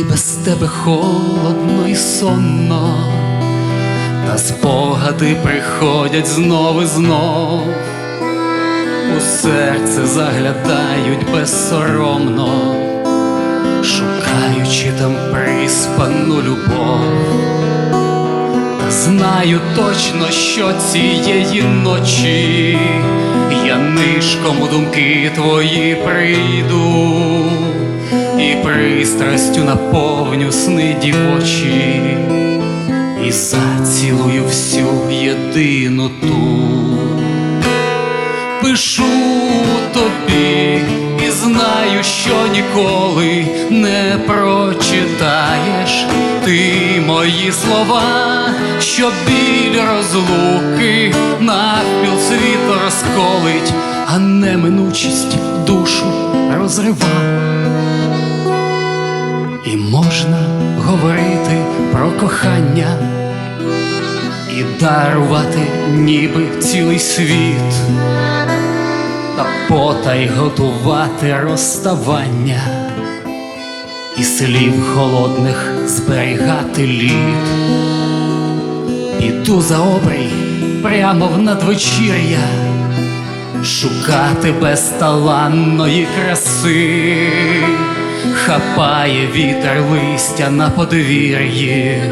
Мені без тебе холодно і сонно, та спогади приходять знов і знов, у серце заглядають безсоромно, шукаючи там приспану любов. Та знаю точно, що цієї ночі я нишком у думки твої прийду пристрастю наповню сни дівочі, і зацілую всю єдину ту. Пишу тобі і знаю, що ніколи не прочитаєш ти мої слова, що біль розлуки навпіл світ розколить, а неминучість душу розрива. І можна говорити про кохання і дарувати ніби цілий світ, та потай готувати розставання, і слів холодних зберігати лід. Іду за обрій прямо в надвечір'я, шукати безталанної краси, хапає вітер листя на подвір'ї,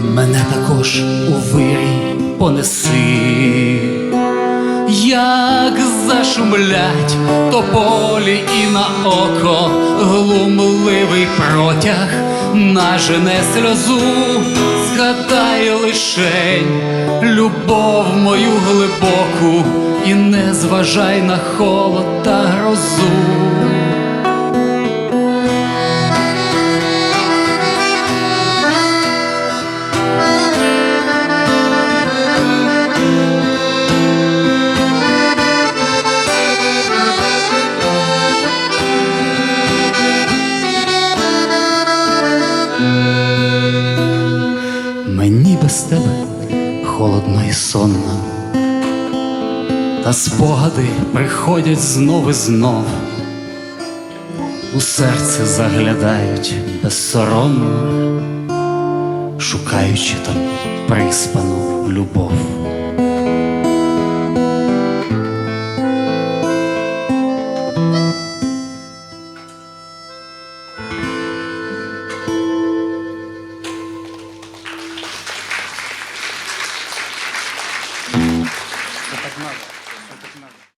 мене також у вирій понеси, як зашумлять тополі і на око глумливий протяг нажене сльозу, згадай лишень любов мою глибоку і не зважай на холод та грозу. Тебе холодно і сонно, та спогади приходять знов і знов, у серце заглядають безсоромно, шукаючи там приспану любов.